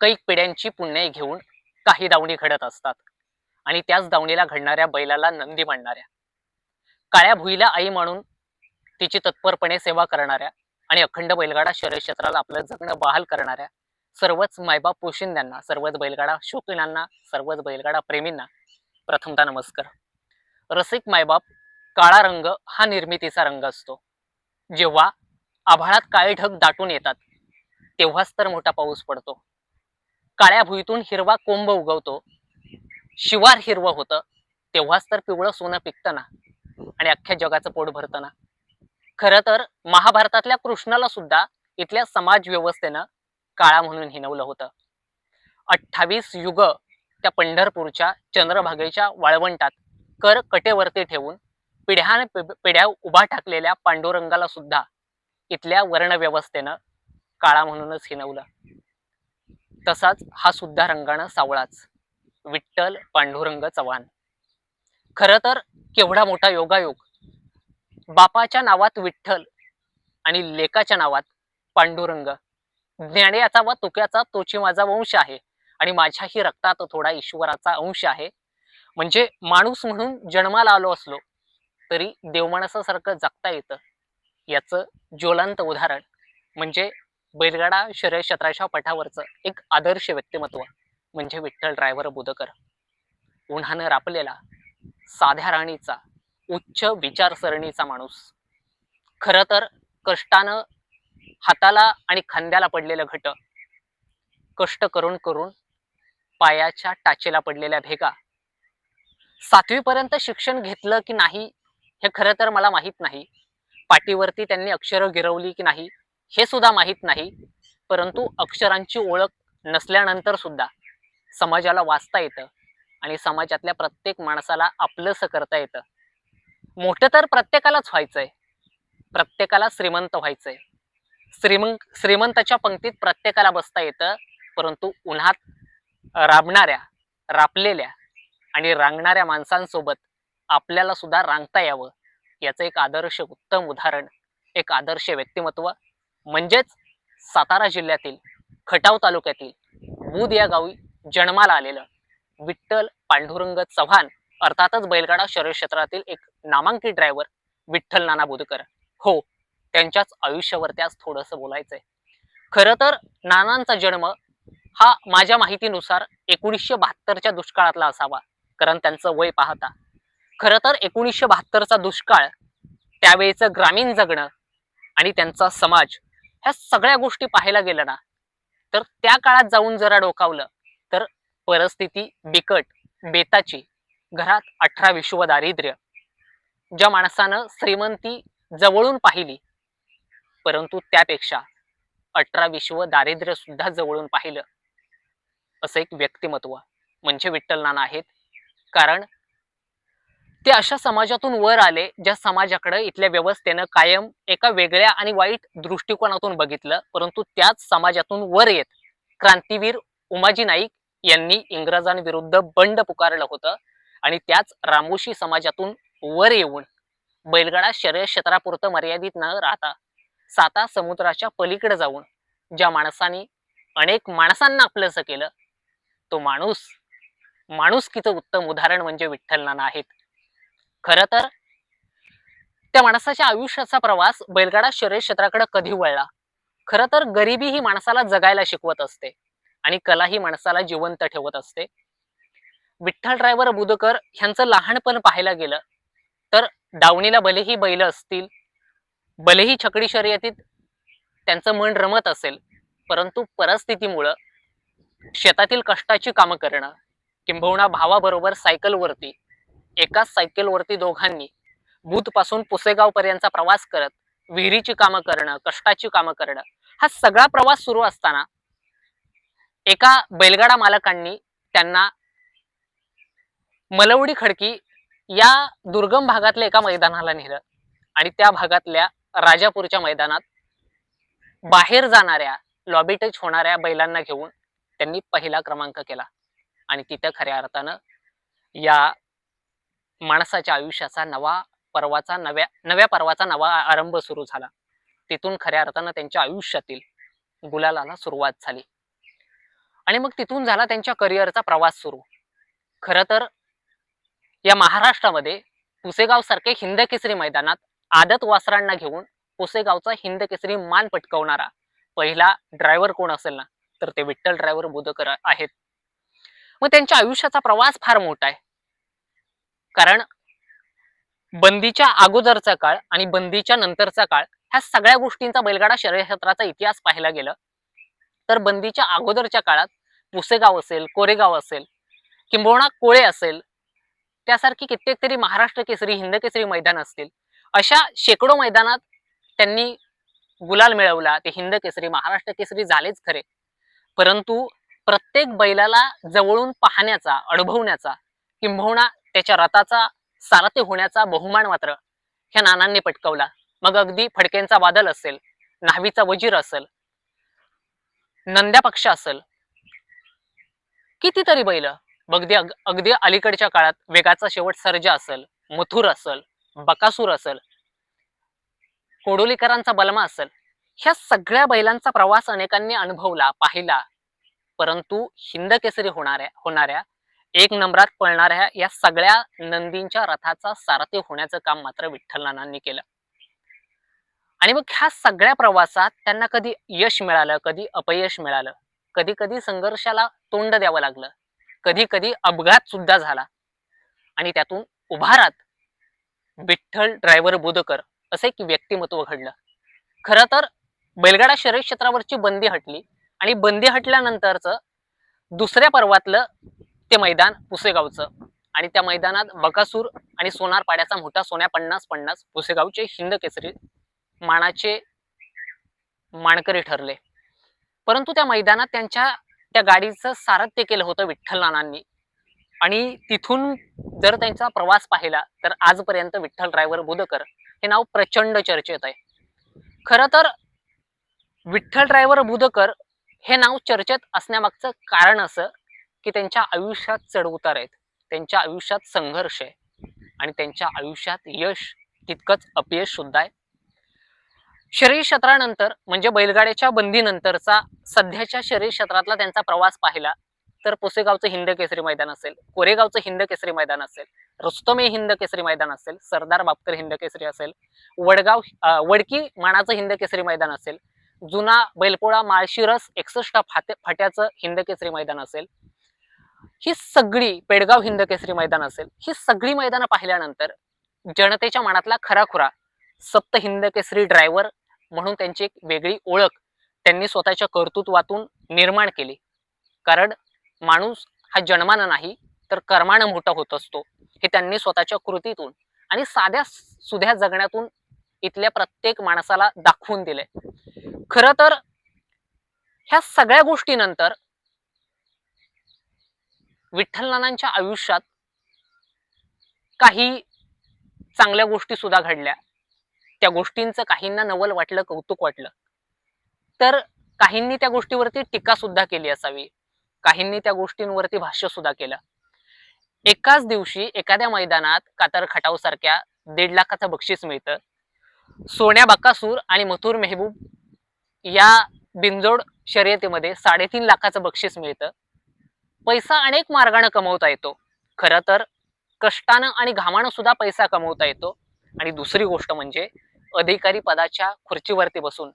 कैक पिढ्यांची पुण्य घेऊन काही दावणी घडत असतात. आणि त्याच दावणीला घडणाऱ्या बैलाला नंदी मांडणाऱ्या काळ्या भुईला आई म्हणून तिची तत्परपणे सेवा करणाऱ्या आणि अखंड बैलगाडा शरीरक्षेत्राला आपलं जगणं बहाल करणाऱ्या सर्वच मायबाप पोशिंद्यांना सर्वच बैलगाडा शौकीनांना सर्वच बैलगाडा प्रेमींना प्रथमतः नमस्कार. रसिक मायबाप काळा रंग हा निर्मितीचा रंग असतो. जेव्हा आभाळात काळे ढग दाटून येतात तेव्हाच तर मोठा पाऊस पडतो. काळ्या भुईतून हिरवा कोंब उगवतो. शिवार हिरवं होतं. तेव्हाच तर पिवळं सोनं पिकतं ना आणि अख्ख्या जगाचं पोट भरतं ना खरं तर महाभारतातल्या कृष्णाला सुद्धा इथल्या समाज व्यवस्थेनं काळा म्हणून हिनवलं होतं. अठ्ठावीस युग त्या पंढरपूरच्या चंद्रभागेच्या वाळवंटात कर कटेवरती ठेवून पिढ्यान पिढ्या उभा टाकलेल्या पांडुरंगाला सुद्धा इथल्या वर्णव्यवस्थेनं काळा म्हणूनच हिनवलं. तसाच हा सुद्धा रंगानं सावळाच. विठ्ठल पांडुरंग चव्हाण. खरं तर केवढा मोठा योगायोग. बापाच्या नावात विठ्ठल आणि लेकाच्या नावात पांडुरंग. ज्ञान्याचा व तुक्याचा तोची माझा वंश आहे आणि माझ्याही रक्तात थोडा ईश्वराचा अंश आहे. म्हणजे माणूस म्हणून जन्माला आलो असलो तरी देवमाणसासारखं जगता येतं. याचं ज्वलंत उदाहरण म्हणजे बैलगाडा शर्यत क्षेत्राच्या पटावरचं एक आदर्श व्यक्तिमत्व म्हणजे विठ्ठल ड्रायव्हर बुधकर. उन्हानं रापलेला साध्या राणीचा उच्च विचारसरणीचा माणूस. खरं तर कष्टानं हाताला आणि खांद्याला पडलेलं घट कष्ट करून करून पायाच्या टाचेला पडलेल्या भेगा. सातवीपर्यंत शिक्षण घेतलं की नाही हे खरं तर मला माहीत नाही. पाठीवरती त्यांनी अक्षरं गिरवली की नाही हे सुद्धा माहीत नाही परंतु अक्षरांची ओळख नसल्यानंतर सुद्धा समाजाला वाचता येतं आणि समाजातल्या प्रत्येक माणसाला आपलंसं करता येतं. मोठं तर प्रत्येकालाच व्हायचंय. प्रत्येकाला श्रीमंत व्हायचंय. श्रीमंत श्रीमंताच्या पंक्तीत प्रत्येकाला बसता येतं परंतु उन्हात राबणाऱ्या रापलेल्या आणि रांगणाऱ्या माणसांसोबत आपल्याला सुद्धा रांगता यावं याचं एक आदर्श उत्तम उदाहरण एक आदर्श व्यक्तिमत्व म्हणजेच सातारा जिल्ह्यातील खटाव तालुक्यातील बुद या गावी जन्माला आलेलं विठ्ठल पांडुरंग चव्हाण अर्थातच बैलगाडा शरीर क्षेत्रातील एक नामांकित ड्रायव्हर विठ्ठल नाना बुधकर. हो त्यांच्याच आयुष्यावरती आज थोडंसं बोलायचंय. खरं तर नानांचा जन्म हा माझ्या माहितीनुसार एकोणीसशे बहात्तरच्या दुष्काळातला असावा कारण त्यांचं वय पाहता. खरं तर एकोणीसशे बहात्तरचा दुष्काळ त्यावेळेचं ग्रामीण जगणं आणि त्यांचा समाज ह्या सगळ्या गोष्टी पाहायला गेलं ना तर त्या काळात जाऊन जरा डोकावलं तर परिस्थिती बिकट बेताची. घरात अठरा विश्व दारिद्र्य. ज्या माणसानं श्रीमंती जवळून पाहिली परंतु त्यापेक्षा अठरा विश्व दारिद्र्य सुद्धा जवळून पाहिलं. असं एक व्यक्तिमत्व म्हणजे विठ्ठल नाना आहेत. कारण ते अशा समाजातून वर आले ज्या समाजाकडे इथल्या व्यवस्थेनं कायम एका वेगळ्या आणि वाईट दृष्टिकोनातून बघितलं परंतु त्याच समाजातून वर येत. क्रांतीवीर उमाजी नाईक यांनी इंग्रजांविरुद्ध बंड पुकारलं होतं आणि त्याच रामोशी समाजातून वर येऊन बैलगाडा शर्यत क्षेत्रापुरतं मर्यादित न राहता साता समुद्राच्या पलीकडे जाऊन ज्या माणसाने अनेक माणसांना आपलंसं केलं तो माणूस माणुसकीचं उत्तम उदाहरण म्हणजे विठ्ठल नाना आहेत. खरं तर त्या माणसाच्या आयुष्याचा प्रवास बैलगाडा शर्यत क्षेत्राकडे कधी वळला? खर तर गरिबी ही माणसाला जगायला शिकवत असते आणि कला ही माणसाला जिवंत ठेवत असते. विठ्ठल ड्रायव्हर बुदकर ह्यांचं लहानपण पाहायला गेलं तर दावणीला भलेही बैल असतील भलेही छकडी शर्यतीत त्यांचं मन रमत असेल परंतु परिस्थितीमुळं शेतातील कष्टाची कामं करणं किंबहुना भावाबरोबर सायकलवरती एकाच सायकलवरती दोघांनी पासून पुसेगाव पर्यंतचा प्रवास करत विहिरीची कामं करणं कष्टाची कामं करणं हा सगळा प्रवास सुरू असताना एका बैलगाडा मालकांनी त्यांना मलवडी खडकी या दुर्गम भागातल्या एका मैदानाला नेलं आणि त्या भागातल्या राजापूरच्या मैदानात बाहेर जाणाऱ्या लॉबीटच होणाऱ्या बैलांना घेऊन त्यांनी पहिला क्रमांक केला. आणि तिथं खऱ्या अर्थानं या माणसाच्या आयुष्याचा नवा पर्वाचा नव्या नव्या पर्वाचा नवा आरंभ सुरू झाला. तिथून खऱ्या अर्थानं त्यांच्या आयुष्यातील गुलालाला सुरुवात झाली. आणि मग तिथून झाला त्यांच्या करिअरचा प्रवास सुरू. खरं तर या महाराष्ट्रामध्ये पुसेगाव सारखे हिंदकेसरी मैदानात आदत वासरांना घेऊन पुसेगावचा हिंदकेसरी मान पटकवणारा पहिला ड्रायव्हर कोण असेल ना तर ते विठ्ठल ड्रायव्हर बोधकर आहेत. मग त्यांच्या आयुष्याचा प्रवास फार मोठा आहे. कारण बंदीच्या अगोदरचा काळ आणि बंदीच्या नंतरचा काळ ह्या सगळ्या गोष्टींचा बैलगाडा शर्यक्षेत्राचा इतिहास पाहायला गेलं तर बंदीच्या अगोदरच्या काळात पुसेगाव असेल कोरेगाव असेल किंबहुना कोळे असेल त्यासारखी कित्येक तरी महाराष्ट्र केसरी हिंद केसरी मैदान असतील. अशा शेकडो मैदानात त्यांनी गुलाल मिळवला ते हिंद केसरी महाराष्ट्र केसरी झालेच खरे. परंतु प्रत्येक बैलाला जवळून पाहण्याचा अडभवण्याचा किंबहुना त्याच्या रथाचा सारथी होण्याचा बहुमान मात्र ह्या नानांनी पटकवला. मग अगदी फडकेंचा बादल असेल न्हावीचा वजीर असेल नंद्या पक्ष असेल कितीतरी बैल. अगदी अगदी अलीकडच्या काळात वेगाचा शेवट सर्जा असेल मथुर असेल बकासूर असेल कोडोलीकरांचा बलमा असेल ह्या सगळ्या बैलांचा प्रवास अनेकांनी अनुभवला पाहिला. परंतु हिंद केसरी होणाऱ्या होणाऱ्या एक नंबरात पळणाऱ्या या सगळ्या नंदींच्या रथाचा सारथी होण्याचं काम मात्र विठ्ठल नानांनी केलं. आणि मग ह्या सगळ्या प्रवासात त्यांना कधी यश मिळालं कधी अपयश मिळालं कधी कधी संघर्षाला तोंड द्यावं लागलं कधी कधी अपघात सुद्धा झाला. आणि त्यातून उभारात विठ्ठल ड्रायव्हर बोधकर असे एक व्यक्तिमत्व घडलं. खरं तर बैलगाडा शरीर क्षेत्रावरची बंदी हटली आणि बंदी हटल्यानंतरच दुसऱ्या पर्वातलं ते मैदान पुसेगावचं. आणि त्या मैदानात बकासूर आणि सोनार पाड्याचा मोठा सोन्या पन्नास पन्नास पुसेगावचे हिंद केसरी मानाचे मानकरी ठरले. परंतु त्या मैदानात त्यांच्या त्या गाडीचं सारथ्य केलं होतं विठ्ठल नानांनी. आणि तिथून जर त्यांचा प्रवास पाहिला तर आजपर्यंत विठ्ठल ड्रायव्हर बोधकर हे नाव प्रचंड चर्चेत आहे. खरं तर विठ्ठल ड्रायव्हर बुधकर हे नाव चर्चेत असण्यामागचं कारण असं की त्यांच्या आयुष्यात चढउतार आहेत. त्यांच्या आयुष्यात संघर्ष आहे. आणि त्यांच्या आयुष्यात यश तितकंच अपयश सुद्धा आहे. शरीर क्षेत्रानंतर म्हणजे बैलगाड्याच्या बंदीनंतरचा सध्याच्या शरीर क्षेत्रातला त्यांचा प्रवास पाहिला तर पुसेगावचं हिंद केसरी मैदान असेल कोरेगावचं हिंद केसरी मैदान असेल रुस्तमे हिंद केसरी मैदान असेल सरदार बापकर हिंद केसरी असेल वडगाव वडकी मानाचं हिंद केसरी मैदान असेल जुना बैलपोळा माळशिरस एकसष्ट फाटे फाट्याचं हिंद केसरी मैदान असेल ही सगळी पेडगाव हिंद केसरी मैदान असेल ही सगळी मैदानं पाहिल्यानंतर जनतेच्या मनातला खराखुरा सप्त हिंद केसरी ड्रायव्हर म्हणून त्यांची एक वेगळी ओळख त्यांनी स्वतःच्या कर्तृत्वातून निर्माण केली. कारण माणूस हा जन्मानं नाही तर कर्मानं मोठा होत असतो. हे त्यांनी स्वतःच्या कृतीतून आणि साध्या सुध्या जगण्यातून इथल्या प्रत्येक माणसाला दाखवून दिले खरं तर ह्या सगळ्या गोष्टीनंतर विठ्ठल नानांच्या आयुष्यात काही चांगल्या गोष्टी सुद्धा घडल्या. त्या गोष्टींचं काहींना नवल वाटलं कौतुक वाटलं. तर काहींनी त्या गोष्टीवरती टीका सुद्धा केली असावी. काहींनी त्या गोष्टींवरती भाष्य सुद्धा केलं. एकाच दिवशी एखाद्या मैदानात कातर खटाव सारख्या दीड लाखाचं बक्षीस मिळतं. सोन्या बाकासूर आणि मथुर मेहबूब या बिनजोड शर्यतीमध्ये साडेतीन लाखाचं बक्षीस मिळतं. पैसा अनेक मार्गाने कमवता येतो. खरं तर कष्टानं आणि घामानं सुद्धा पैसा कमवता येतो. आणि दुसरी गोष्ट म्हणजे अधिकारी पदाच्या खुर्चीवरती बसून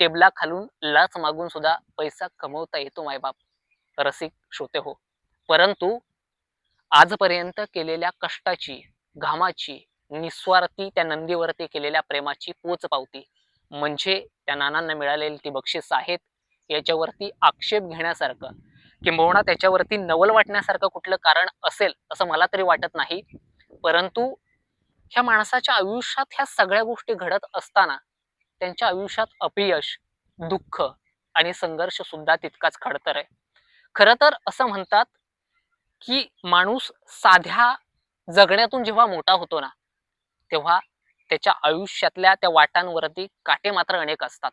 टेबला खालून लाच मागून सुद्धा पैसा कमवता येतो मायबाप रसिक श्रोते हो. परंतु आजपर्यंत केलेल्या कष्टाची घामाची निस्वार्थी त्या नंदीवरती केलेल्या प्रेमाची पोचपावती म्हणजे त्या नानांना मिळालेली ती बक्षीस आहेत याच्यावरती आक्षेप घेण्यासारखं किंबहुना त्याच्यावरती नवल वाटण्यासारखं कुठलं कारण असेल असं मला तरी वाटत नाही. परंतु ह्या माणसाच्या आयुष्यात ह्या सगळ्या गोष्टी घडत असताना त्यांच्या आयुष्यात अपयश दुःख आणि संघर्ष सुद्धा तितकाच खडतर आहे. खरं तर असं म्हणतात की माणूस साध्या जगण्यातून जेव्हा मोठा होतो ना तेव्हा त्याच्या आयुष्यातल्या त्या वाटांवरती काटे मात्र अनेक असतात.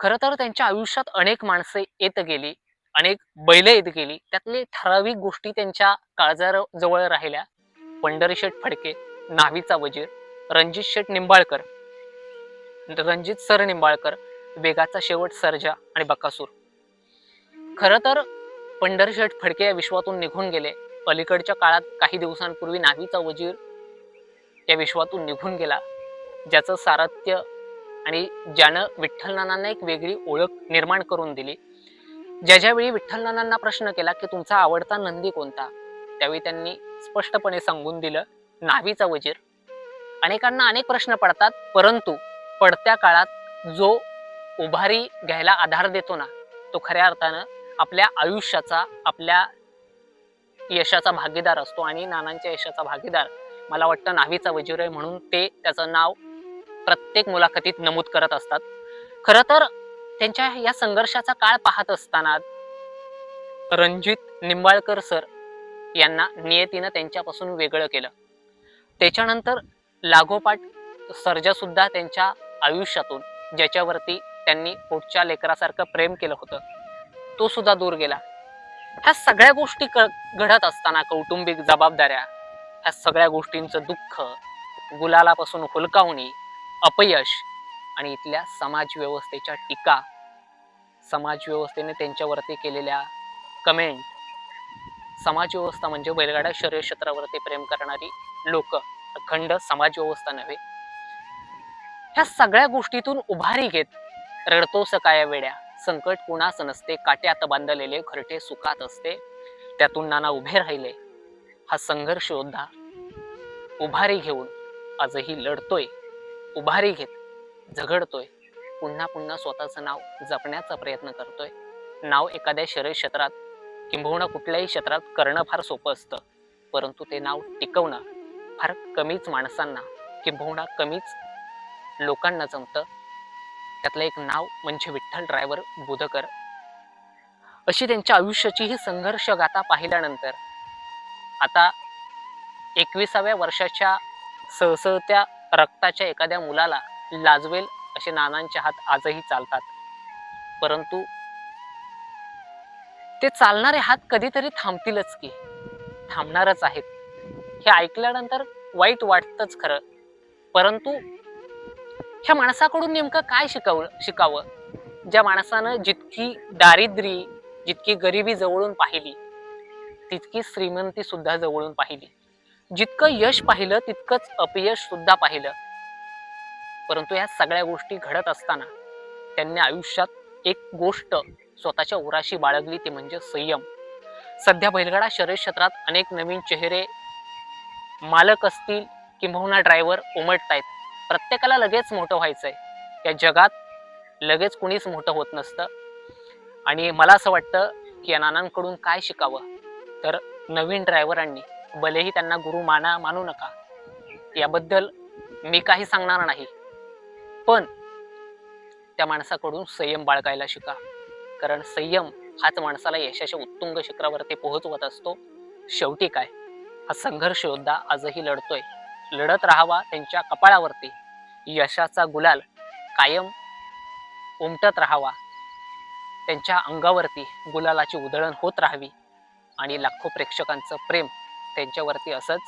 खरं तर त्यांच्या आयुष्यात अनेक माणसे येत गेली अनेक बैल येत गेली त्यातली ठराविक गोष्टी त्यांच्या काळजाजवळ राहिल्या. पंढरी शेठ फडके नावीचा वजीर रणजित शेठ निंबाळकर रणजित सर निंबाळकर वेगाचा शेवट सर्जा आणि बकासूर. खरं तर पंढरशेठ फडके या विश्वातून निघून गेले. अलीकडच्या काळात काही दिवसांपूर्वी नावीचा वजीर या विश्वातून निघून गेला. ज्याचं सारथ्य आणि ज्यानं विठ्ठल नानांना एक वेगळी ओळख निर्माण करून दिली. ज्या ज्यावेळी विठ्ठल नानांना प्रश्न केला की तुमचा आवडता नंदी कोणता? त्यावेळी त्यांनी स्पष्टपणे सांगून दिलं नावीचा वजीर. अनेकांना अनेक प्रश्न पडतात परंतु पडत्या काळात जो उभारी घ्यायला आधार देतो ना तो खऱ्या अर्थानं आपल्या आयुष्याचा आपल्या यशाचा भागीदार असतो आणि नानांच्या यशाचा भागीदार. मला वाटतं नावीचा वजीर आहे म्हणून ते त्याचं नाव प्रत्येक मुलाखतीत नमूद करत असतात. खरं तर त्यांच्या या संघर्षाचा काळ पाहत असताना रणजित निंबाळकर सर यांना नियतीनं त्यांच्यापासून वेगळं केलं. त्याच्यानंतर लागोपाठ सर्जासुद्धा त्यांच्या आयुष्यातून ज्याच्यावरती त्यांनी पोटच्या लेकरासारखं प्रेम केलं होतं तो सुद्धा दूर गेला. ह्या सगळ्या गोष्टी क- घडत असताना कौटुंबिक जबाबदाऱ्या ह्या सगळ्या गोष्टींचं दुःख गुलालापासून हुलकावणी अपयश आणि इथल्या समाज व्यवस्थेच्या टीका समाज व्यवस्थेने त्यांच्यावरती केलेल्या कमेंट समाज व्यवस्था म्हणजे बैलगाडा शरीरक्षेत्रावरती प्रेम करणारी लोक अखंड समाज व्यवस्था नव्हे. ह्या सगळ्या गोष्टीतून उभारी घेत रडतोस काय वेड्या. संकट कुणास नसते काट्यात बांधलेले घरटे सुखात असते. त्यातून नाना उभे राहिले. हा संघर्ष योद्धा उभारी घेऊन आजही लढतोय. उभारी घेत. झगडतोय. पुन्हा पुन्हा स्वतःचं नाव जपण्याचा प्रयत्न करतोय. नाव एखाद्या शरीर क्षेत्रात किंबहुना कुठल्याही क्षेत्रात करणं फार सोपं असतं. परंतु ते नाव टिकवणं फार कमीच माणसांना किंबहुना कमीच लोकांना जमतं. त्यातलं एक नाव म्हणजे विठ्ठल ड्रायव्हर बुधकर. अशी त्यांच्या आयुष्याची ही संघर्ष गाथा पाहिल्यानंतर आता एकविसाव्या वर्षाच्या सळसळत्या रक्ताच्या एखाद्या मुलाला लाजवेल असे नानांच्या हात आजही चालतात. परंतु ते चालणारे हात कधीतरी थांबतीलच की. थांबणारच आहेत. हे ऐकल्यानंतर वाईट वाटतंच खरं. परंतु ह्या माणसाकडून नेमकं काय शिकावं शिकावं? ज्या माणसानं जितकी दारिद्र्य जितकी गरिबी जवळून पाहिली तितकी श्रीमंती सुद्धा जवळून पाहिली. जितकं यश पाहिलं तितकंच अपयश सुद्धा पाहिलं. परंतु ह्या सगळ्या गोष्टी घडत असताना त्यांनी आयुष्यात एक गोष्ट स्वतःच्या उराशी बाळगली ती म्हणजे संयम. सध्या बैलगाडा शरीर क्षेत्रात अनेक नवीन चेहरे मालक असतील किंबहुना ड्रायव्हर उमटत आहेत प्रत्येकाला लगेच मोठं व्हायचंय. या जगात लगेच कुणीच मोठं होत नसतं. आणि मला असं वाटतं की या नानांकडून काय शिकावं? तर नवीन ड्रायव्हरांनी भलेही त्यांना गुरु माना मानू नका. याबद्दल मी काही सांगणार नाही. पण त्या माणसाकडून संयम बाळगायला शिका. कारण संयम हाच माणसाला यशाच्या उत्तुंग शिखरावरती पोहोचवत असतो. शेवटी काय? हा संघर्ष योद्धा आजही लढतोय. लढत राहावा त्यांच्या कपाळावरती. यशाचा गुलाल कायम उमटत राहावा. त्यांच्या अंगावरती गुलालाची उधळण होत राहावी. आणि लाखो प्रेक्षकांचं प्रेम त्यांच्यावरती असंच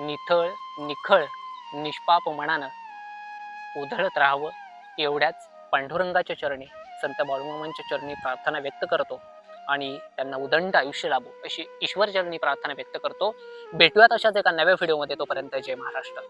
निथळ निखळ निष्पाप मनानं उधळत राहावं एवढ्याच पांडुरंगाच्या चरणी संत बाळूमामांच्या चरणी प्रार्थना व्यक्त करतो आणि त्यांना उदंड आयुष्य लाभो अशी ईश्वर चरणी प्रार्थना व्यक्त करतो. भेटूयात अशाच एका नव्या व्हिडिओमध्ये तोपर्यंत जय महाराष्ट्र.